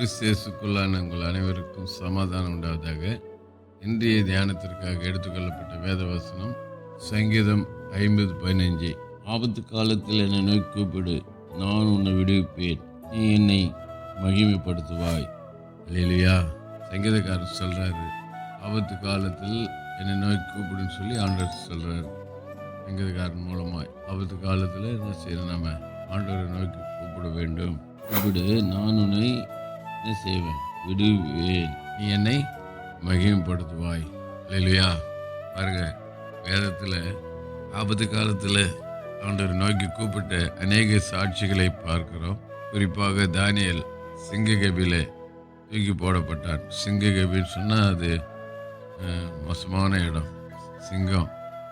கிறிஸ்தியசுக்குள்ளான உங்கள் அனைவருக்கும் சமாதானம் உண்டாவதாக. இன்றைய தியானத்திற்காக எடுத்துக்கொள்ளப்பட்ட வேதவசனம் சங்கீதம் ஐம்பது பதினஞ்சு ஆபத்து காலத்தில் என்னை நோய் கூப்பிடு நான் உன்னை விடுவிப்பேன். நீ என்னை மகிமைப்படுத்துவாய். இல்லையா சங்கீதக்காரர் சொல்கிறாரு ஆபத்து காலத்தில் என்னை நோய் கூப்பிடுன்னு சொல்லி ஆண்டவர் சொல்கிறார் சங்கீதக்காரன் மூலமாய் ஆபத்து காலத்தில் என்ன செய்யணும் நம்ம ஆண்டவரை நோக்கி கூப்பிட வேண்டும். கூப்பிடு நான் உன்னை என்ன செய்வேன். விடுவேன். நீ என்னை மகிமைப்படுத்துவாய். இல்லையா பாருங்க வேதத்தில் ஆபத்து காலத்தில் ஆண்டவர் நோக்கி கூப்பிட்ட அநேக சாட்சிகளை பார்க்கிறோம். குறிப்பாக தானியல் சிங்ககபியில் தூக்கி போடப்பட்டான் சிங்ககபின்னு சொன்னால் அது மோசமான இடம். சிங்கம்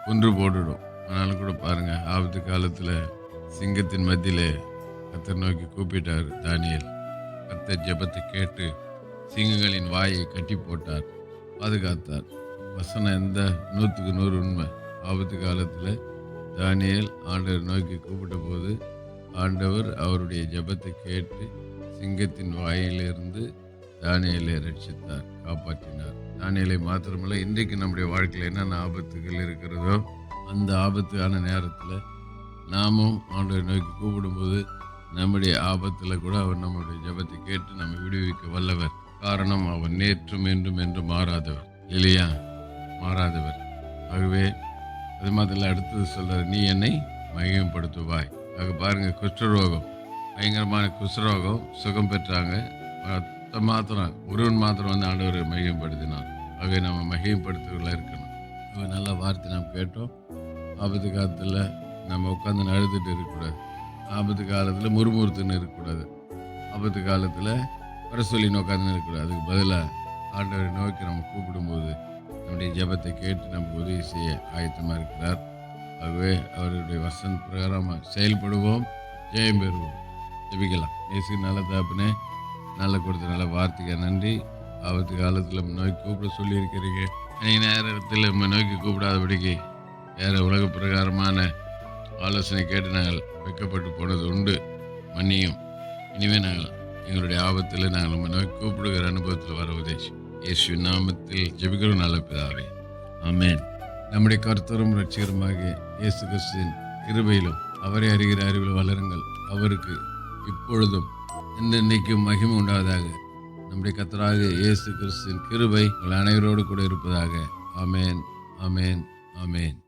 கொன்று போட்டுடும். ஆனாலும் கூட பாருங்கள் ஆபத்து காலத்தில் சிங்கத்தின் மத்தியில் கத்தர் நோக்கி கூப்பிட்டார் தானியல். கத்தர் ஜெபத்தை கேட்டு சிங்கங்களின் வாயை கட்டி போட்டார் பாதுகாத்தார். வசனம் எந்த? நூற்றுக்கு நூறு உண்மை. ஆபத்து காலத்தில் தானியல் ஆண்டவர் நோக்கி கூப்பிட்ட போது ஆண்டவர் அவருடைய ஜெபத்தை கேட்டு சிங்கத்தின் வாயிலிருந்து தானியலை ரட்சித்தார் காப்பாற்றினார். தானியலை மாத்திரமல்ல இன்றைக்கு நம்முடைய வாழ்க்கையில் என்னென்ன ஆபத்துகள் இருக்கிறதோ அந்த ஆபத்துக்கான நேரத்தில் நாமும் ஆண்டவர் நோக்கி கூப்பிடும்போது நம்முடைய ஆபத்தில் கூட அவர் நம்முடைய ஜெபத்தை கேட்டு நம்மை விடுவிக்க வல்லவர். காரணம் அவர் நேற்றும் என்றும் என்று மாறாதவர். இல்லையா மாறாதவர். ஆகவே அது மாதிரி அடுத்தது சொல்கிறார் நீ என்னை மகிமைப்படுத்துவாய். ஆக பாருங்கள் குஷ்டரோகம். பயங்கரமான குஷ்டரோகம் சுகம் பெற்றாங்க. மொத்த மாத்திரம் ஒருவன் மாத்திரம் வந்து ஆண்டவர் மகிமைப்படுத்தினான். ஆகவே நம்ம மகிமைப்படுத்துவர்களாக இருக்கணும். அவர் நல்ல வார்த்தை நாம் கேட்டோம். ஆபத்து காலத்தில் நம்ம உட்காந்து அழுதுட்டு இருக்கக்கூடாது. ஆபத்து காலத்தில் முறுமுறுத்துன்னு இருக்கக்கூடாது. ஆபத்து காலத்தில் வர சொல்லி நோக்காதுன்னு இருக்கக்கூடாது. அதுக்கு பதிலாக ஆண்டவரை நோக்கி நம்ம கூப்பிடும்போது நம்முடைய ஜெபத்தை கேட்டு நமக்கு உதவி செய்ய ஆயத்தமாக இருக்கிறார். ஆகவே அவருடைய வசன பிரகாரமாக செயல்படுவோம். ஜெயம் பெறுவோம். ஜபிக்கலாம். இயேசு நல்ல தாப்புனே நல்ல கொடுத்த நல்ல வார்த்தைக்கு நன்றி. ஆபத்து காலத்தில் நம்ம நோக்கி கூப்பிட சொல்லியிருக்கிறீங்க. அன்றைக்கி நேரத்தில் நம்ம நோக்கி கூப்பிடாதபடிக்கு வேறு உலக பிரகாரமான ஆலோசனை கேட்டு நாங்கள் வைக்கப்பட்டு போனது உண்டு. மன்னியும். இனிமேல் நாங்கள் எங்களுடைய ஆபத்தில் நாங்கள் நம்ம நோய் கூப்பிடுகிற அனுபவத்தில் வர உதவி இயேசு நாமத்தில் ஜெபிக்கிறோம் நல்ல பிதாவே. ஆமேன். நம்முடைய கர்த்தரும் ரட்சிகரமாக இயேசு கிறிஸ்துவின் கிருபையிலும் அவரை அறிகிற அறிவில் வளருங்கள். அவருக்கு இப்பொழுதும் என்றென்னைக்கும் மகிமை உண்டாவதாக. நம்முடைய கத்தராக இயேசு கிறிஸ்துவின் கிருபை உங்கள் அனைவரோடு கூட இருப்பதாக. ஆமேன். ஆமேன். ஆமேன்.